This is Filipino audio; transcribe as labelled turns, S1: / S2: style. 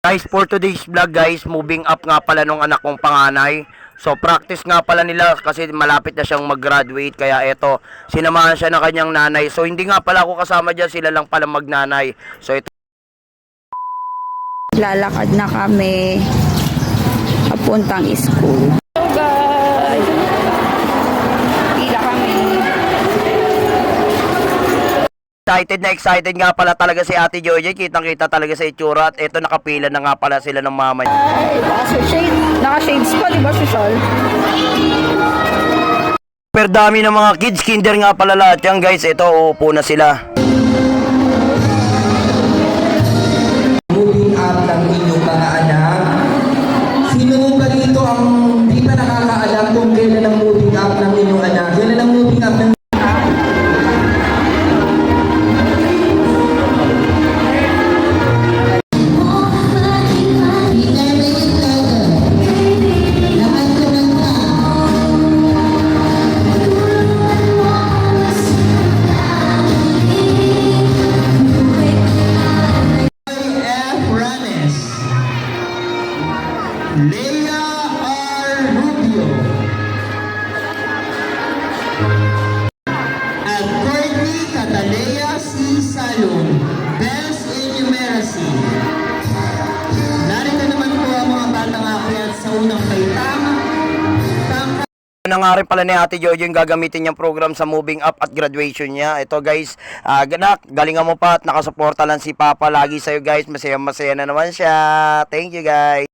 S1: Guys, for today's vlog guys, moving up nga pala nung anak kong panganay. So practice nga pala nila kasi malapit na siyang mag-graduate kaya eto, sinamahan siya ng kanyang nanay. So hindi nga pala ako kasama dyan, sila lang pala magnanay. So ito
S2: Lalakad na kami papuntang school.
S1: Excited na excited nga pala talaga si Ate Joy. Kitang kita talaga sa itsura at eto nakapila na nga pala sila ng mama niya.
S2: Ay, naka-shade. Naka-shades pa, di ba, Sushol?
S1: Super dami ng mga kids, kinder nga pala lahat yan guys. Ito, uupo na sila.
S3: moving up ng inyong mga anak. Sino mo ba dito ang di pa nakakaalam kung kailan ang Leia R. Rubio. At Courtney Catalea C. Salum. Best in Numeracy. Narito naman po ang mga batang sa unang baitang. Pang
S1: na nga rin pala ni Ate Jojo yung gagamitin niyang program sa moving up at graduation niya. Ito guys, ah ganak, galingan mo pa at nakasuporta lang si Papa lagi sa'yo guys. Masaya masaya na naman siya. Thank you guys.